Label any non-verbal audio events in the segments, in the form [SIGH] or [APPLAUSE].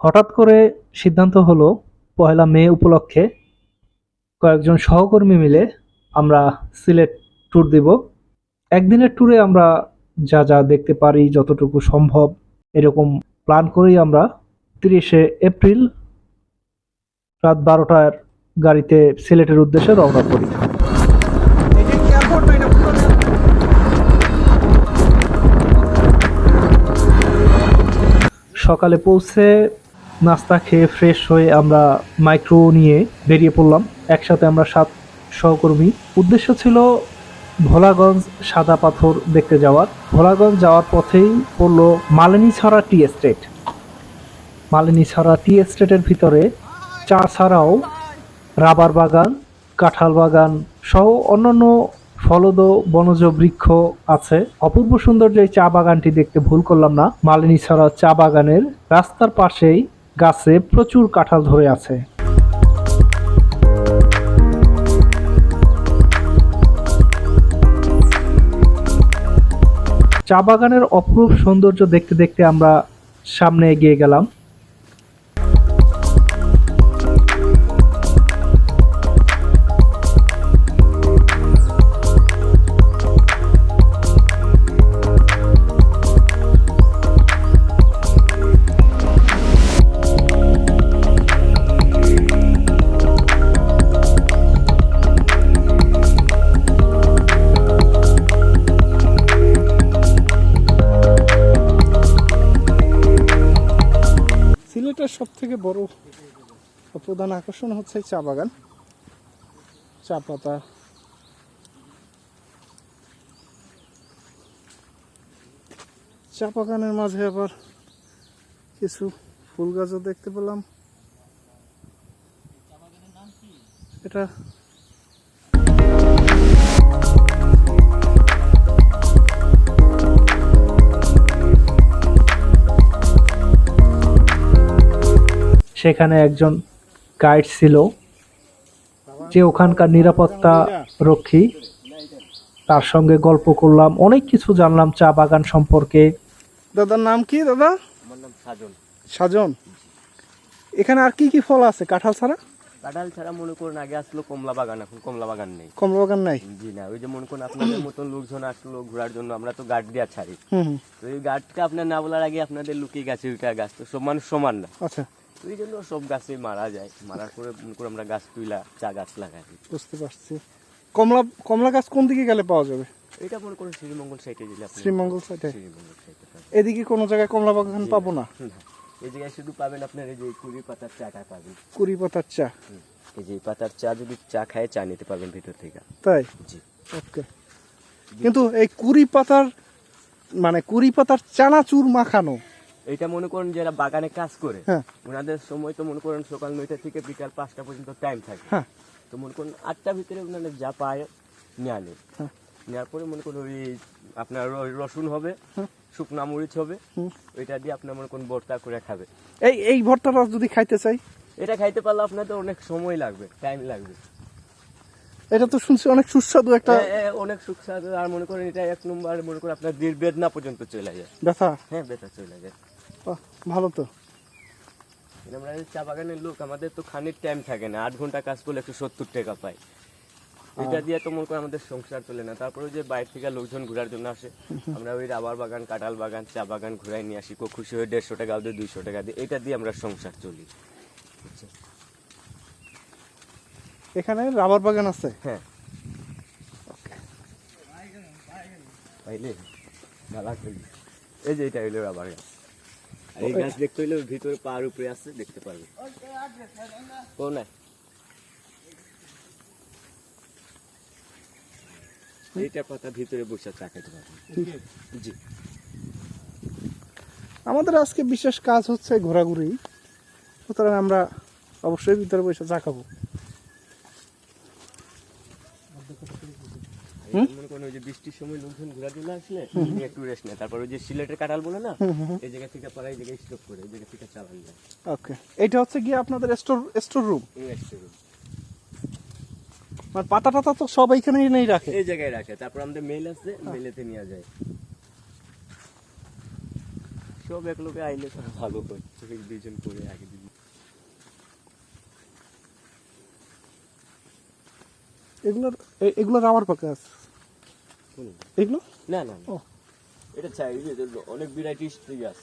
হঠাৎ করে সিদ্ধান্ত হলো পয়লা মে উপলক্ষে কয়েকজন সহকর্মী মিলে আমরা সিলেট ট্যুর দিব। একদিনের ট্যুরে আমরা যা যা দেখতে পারি, যতটুকু সম্ভব, এরকম প্ল্যান করেই আমরা তিরিশে এপ্রিল রাত বারোটার গাড়িতে সিলেটের উদ্দেশ্যে রওনা করি। সকালে পৌঁছে নাস্তা খেয়ে ফ্রেশ হয়ে আমরা মাইক্রো নিয়ে বেরিয়ে পড়লাম। একসাথে আমরা সাত সহকর্মী। উদ্দেশ্য ছিল ভোলাগঞ্জ সাদা পাথর দেখতে যাওয়ার। ভোলাগঞ্জ যাওয়ার পথেই পড়ল মালিনীছড়া টি এস্টেট। মালিনী মালিনীছড়া টি এস্টেটের ভিতরে চা ছাড়াও রাবার বাগান, কাঁঠাল বাগান সহ অন্যান্য ফলদ, বনজ বৃক্ষ আছে। অপূর্ব সৌন্দর্য এই চা বাগানটি দেখতে ভুল করলাম না। মালিনী মালিনীছড়া চা বাগানের রাস্তার পাশেই গাছে প্রচুর কাঁঠাল ধরে আছে। চা বাগানের অপরূপ সৌন্দর্য দেখতে দেখতে আমরা সামনে এগিয়ে গেলাম। সিলেটের সব থেকে বড় প্রধান আকর্ষণ হচ্ছে চা বাগান। চা পাতা। চা বাগানের মাঝে আবার কিছু ফুল গাছও দেখতে পেলাম। এটা সেখানে একজন গাইড ছিল যে ওখানকার নিরাপত্তা রক্ষী। তার সঙ্গে গল্প করলাম অনেক কিছু জানলাম চা বাগান সম্পর্কে। দাদার নাম কি দাদা? আমার নাম সাজন। সাজন? এখানে আর কি কি ফল আছে কাঁঠাল ছাড়া? কাঁঠাল ছাড়া মনে করুন আগে আসলো কমলা বাগান এখন কমলা বাগান নেই। কমলা বাগান নাই? জি না ওই যে মনে করুন আপনাদের [COUGHS] মতন লোকজন আসলো ঘোরার জন্য আমরা তো গার্ড দেওয়া ছাড়ি। তো এই গার্ডটা আপনার না বলার আগে আপনাদের লুকিয়ে গাছে ওইটা গাছ তো সব মানুষ সমান না। আচ্ছা। এই জন্য সব গাছে মারা যায়। মারার পরে মনে করুন আমরা গাছ তুইলা চা গাছ লাগাই। বুঝতে পারছি। কমলা কমলা গাছ কোন দিকে গেলে পাওয়া যাবে? এটা মনে করুন শ্রীমঙ্গল সাইডে দিলে শ্রীমঙ্গল সাইডে শ্রীমঙ্গল সাইডে এদিকে কোনো জায়গায় কমলা বাগান পাবো না? না, এই জায়গায় শুধু পাবেন আপনার এই যে কুড়ি পাতার চাটা পাবেন। কুড়ি পাতার চা? এই যে পাতার চা যদি চা খায় চা নিতে পারবেন ভিতর থেকে। তাই? জি। ওকে। কিন্তু এই কুড়ি পাতার মানে কুড়ি পাতার চানাচুর মাখানো। এটা মনে করেন যারা বাগানে কাজ করে। হ্যাঁ। ওনাদের সময় তো মনে করেন সকাল নয়টা থেকে বিকাল পাঁচটা পর্যন্ত টাইম থাকে। হ্যাঁ। তো মনে করেন আটটা ভিতরে ওনারা যা পায় নেওয়া নেই হ্যাঁ। নেওয়ার পরে মনে করুন ওই আপনার রসুন হবে শুকনা মরিচ হবে ওইটা দিয়ে আপনার মনে করুন ভর্তা করে খাবে। এই এই ভর্তাটা যদি খাইতে চাই? এটা খাইতে পারলে আপনাদের অনেক সময় লাগবে টাইম লাগবে। এটা তো শুনছি অনেক সুস্বাদু একটা অনেক সুস্বাদু। আর মনে করেন এটা এক নম্বর মনে করেন আপনার দীর বেদনা পর্যন্ত চলে যায়। ব্যথা? হ্যাঁ বেতা চলে যায়। ভালো তো। আমরা চা বাগানের লোক আমাদের তো খানির টাইম থাকে না আট ঘণ্টা কাজ করলে একশো সত্তর টাকা পাই এটা দিয়ে তো মনে করেন আমাদের সংসার চলে না। তারপরে ওই যে বাইরে থেকে লোকজন ঘোরার জন্য আসে আমরা ওই রাবার বাগান কাঁঠাল বাগান চা বাগান ঘুরাই নিয়ে আসি খুব খুশি হয়ে দেড়শো টাকা দিয়ে দুইশো টাকা দিয়ে। এটা দিয়ে আমরা সংসার চলি। এখানে রাবার বাগান আছে? হ্যাঁ। এই যে এটা হইল রাবার গাছ। এই গাছ দেখতে হইলে ভিতরে পাহাড় উপরে আছে, দেখতে পারবে। এইটা পাতা ভিতরে বসে পারবেন জি। আমাদের আজকে বিশেষ কাজ হচ্ছে ঘোরাঘুরি। সুতরাং আমরা অবশ্যই ভিতরে বসে চা খাব। এই ওই যে বৃষ্টির সময় লোকজন ঘোরার জন্য আসলে একটু রেস্ট নেয়। তারপর ওই যে সিলেটের কাঁঠাল বলে না এই জায়গা থেকে পরে এই জায়গায় স্টপ করে এই জায়গা থেকে চালান যায়। ওকে এটা হচ্ছে গিয়ে আপনাদের স্টোর স্টোর রুম একটা room। মানে পাতা টাতা তো সব এইখানে নেই রাখে? এই জায়গায় রাখে। তারপর আমাদের মেল আছে মেলেতে নিয়ে যায়। সব এক লোকে আইলে তো ভালো হয়। দুইজন করে আগে দিবি এগুলোর এগুলোর আবার পাকা আছে। এগুলো? না না। ও। এটা চাই অনেক ভ্যারাইটিস গাছ।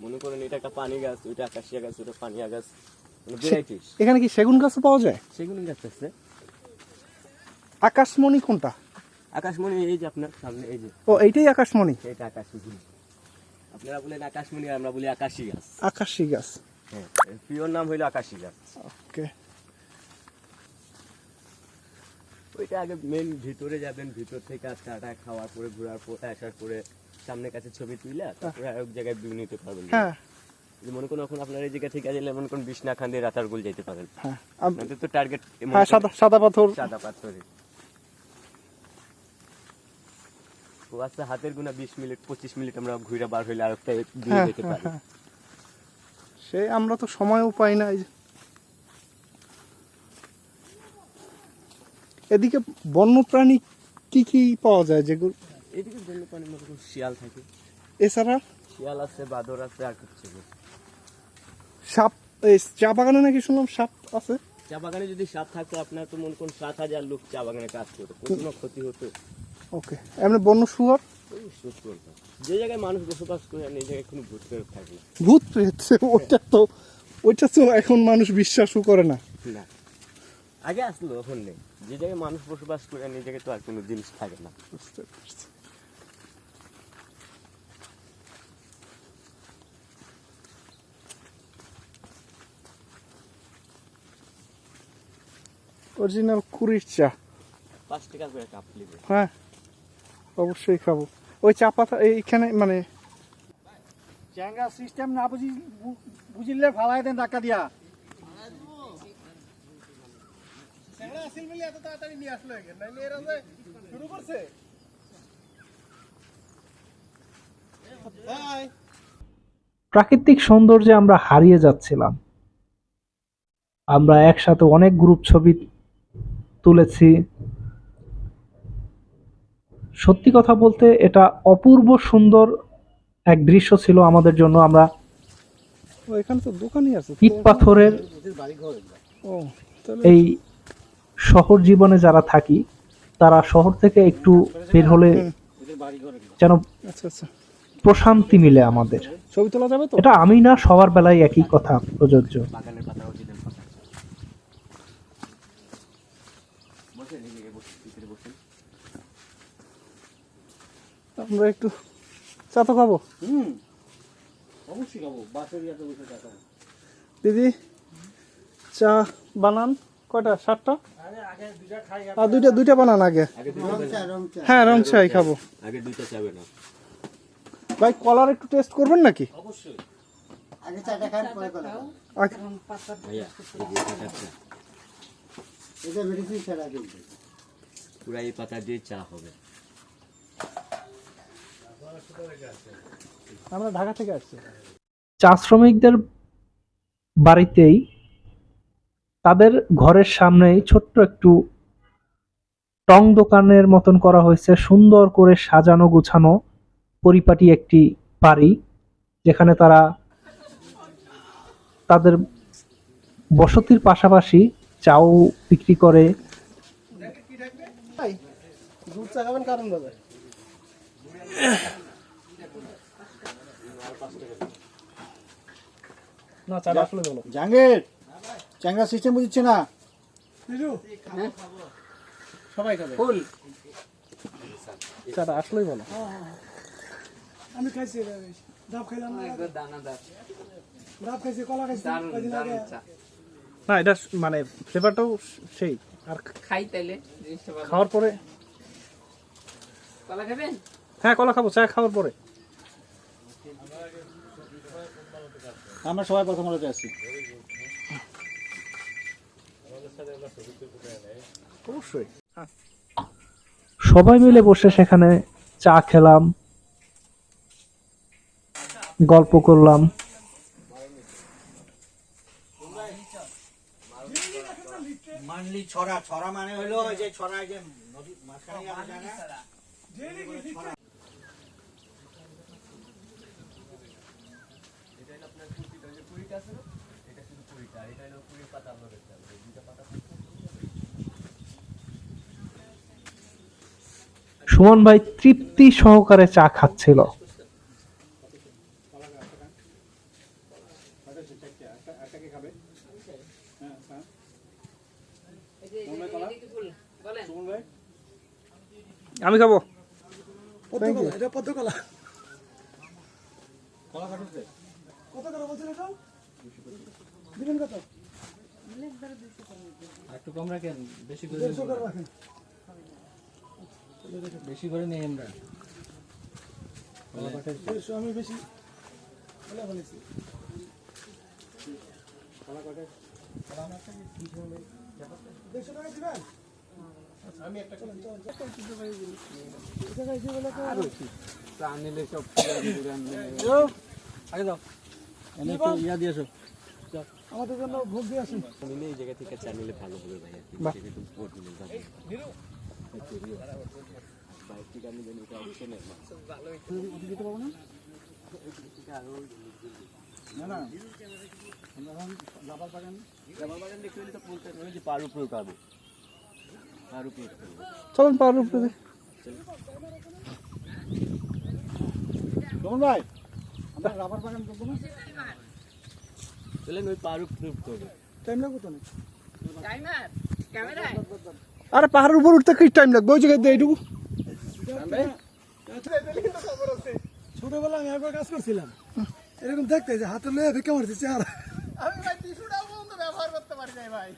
মনে করেন এটা একটা পানি গাছ ওইটা আকাশিয়া গাছ ওটা পানিয়া গাছ। মানে ভ্যারাইটিস এখানে কি সেগুন গাছও পাওয়া যায়? সেগুলো গাছ আছে। আকাশমণি কোনটা? আকাশমণি এই যে আপনার সামনে এই যে। ও এইটাই আকাশমণি? এটা আকাশমণি। আপনারা বলেন আকাশমণি আমরা বলি আকাশী গাছ। আকাশী গাছ। হ্যাঁ প্রিয়র নাম হইল আকাশী গাছ। ওকে। ওইটা আগে মেন ভিতরে যাবেন ভিতর থেকে আর চাটা খাওয়ার পরে ঘোরার পরে আসার পরে কাছে ছবি তুলে তারপরে আর এক জায়গায় ভিউ নিতে পারবেন। হ্যাঁ। মনে করুন এখন আপনার এই জায়গা মনে করুন বিছনা খান দিয়ে রাতারগুল যেতে পারেন। হ্যাঁ। আপনাদের তো টার্গেট হ্যাঁ সাদা সাদা পাথর। সাদা পাথরে। ও আচ্ছা হাতের গুণা বিশ মিনিট পঁচিশ মিনিট আমরা ঘুরে বার হইলে আর একটা দিয়ে হ্যাঁ যেতে হ্যাঁ, পারি। হ্যাঁ। সে আমরা তো সময়ও পাই না এই যে। এদিকে বন্যপ্রাণী কি কি পাওয়া যায় যেগুলো? এদিকে বন্য পানি মনে করুন শিয়াল থাকে? এছাড়া? শিয়াল আছে বাদর আছে আর কিছু সাপ এই চা বাগানে নাকি শুনলাম সাপ আছে? চা বাগানে যদি সাপ থাকতো আপনার তো মনে করুন সাত হাজার লোক চা বাগানে কাজ করতো কোনো ক্ষতি হতো। ওকে এমনি বন্য শুয়ার? যে জায়গায় মানুষ বসবাস করে আর এই জায়গায় কোনো ভূত প্রেত থাকে ভূত প্রেত ওইটা তো ওইটা তো এখন মানুষ বিশ্বাসও করে না। না। আগে আসলো এখন নেই। যে জায়গায় মানুষ বসবাস করে এই জায়গায় তো আর কোনো জিনিস থাকে না। বুঝতে পারছি। অরিজিনাল কুড়ির চা। পাঁচ টাকা করে কাপ নেবে। হ্যাঁ অবশ্যই খাব। ওই চা পাতা এইখানে মানে চ্যাঙ্গা সিস্টেম না বুঝি বুঝিলে ফালাই দেন টাকা দিয়া। প্রাকৃতিক সৌন্দর্যে আমরা হারিয়ে যাচ্ছিলাম। আমরা একসাথে অনেক গ্রুপ ছবি তুলেছি। সত্যি কথা বলতে এটা অপূর্ব সুন্দর এক দৃশ্য ছিল আমাদের জন্য। আমরা ও এখানে তো দোকানই আছে। ইট পাথরের ও এই শহর জীবনে যারা থাকি তারা শহর থেকে একটু বের হলে যেন আচ্ছা আচ্ছা। প্রশান্তি মিলে আমাদের। ছবি তোলা যাবে তো? এটা আমি না সবার বেলায় একই কথা প্রযোজ্য। আমরা একটু চা তো খাব। হুম। অবশ্যই খাব বাসের ইয়াতে বসে টাকা দিদি চা বানান। কয়টা? সাতটা? আর দুইটা দুইটা বানান আগে। আগে হ্যাঁ রং চাই খাব। আগে দুইটা চাবে না ভাই কলার একটু টেস্ট করবেন নাকি? অবশ্যই। আগে চাটা খান পরে কথা আগে ভাইয়া এই যে এই পাতাটা এটা মেডিসিন ছাড়া কিন্তু। পুরা এই পাতা দিয়ে চা হবে। আমরা ঢাকা থেকে আসছি। চা শ্রমিকদের বাড়িতেই তাদের ঘরের সামনেই ছোট্ট একটু টং দোকানের মতন করা হয়েছে। সুন্দর করে সাজানো গুছানো পরিপাটি একটি বাড়ি যেখানে তারা তাদের বসতির পাশাপাশি চাও বিক্রি করে। না চাটা আসলে জাহাঙ্গীর! চ্যাঙ্গা সিস্টেম বুঝছে না? সবাই খাবে। চাটা আসলেই ভালো। আমি খাইছি ডাব খাইলাম ডাব খাইছি কলা খাইছি না এটা মানে ফ্লেভারটাও সেই। আর খাই তাইলে খাওয়ার পরে। কলা খাবেন? হ্যাঁ কলা খাব চা খাওয়ার পরে। আমরা সবাই প্রথম আলোতে আসছি অবশ্যই। সবাই মিলে বসে সেখানে চা খেলাম গল্প করলাম। মানলি ছড়া ছড়া মানে হলো যে ছড়া যে নদী ছড়া। যে পদ্ম কলা কত করে বলছেন এটা? দিবেন কত? একটু কম রাখেন বেশি করে বেশি করে নেই আমরা। আমি বেশি দিবেন? আমি একটা চা সব আগে যাও এনে ইয়া দিয়ে আমাদের জন্য ভোগ দিয়ে আসুন। এই জায়গা থেকে চা নিলে ভালো হবে ভাই এটা অপশনের রাবার বাগান দেখতে হলে তো বলতে হবে যে পার উপরে উঠাবো পার উপরে উঠতে হবে। চলুন। চলেন ওই পার উপরে উঠতে টাইম লাগবে তো না টাইমার ক্যামেরায় আরে পাহাড়ের উপর উঠতে কি টাইম লাগবে? ওই জায়গায় দিয়ে এইটুকু ছোটবেলা আমি একবার কাজ করছিলাম। এরকম দেখতে যে হাতে লয়ে ভিক্ষা মারছি চেহারা। আমি ভাই টিস্যুটাও পর্যন্ত ব্যবহার করতে পারি ভাই।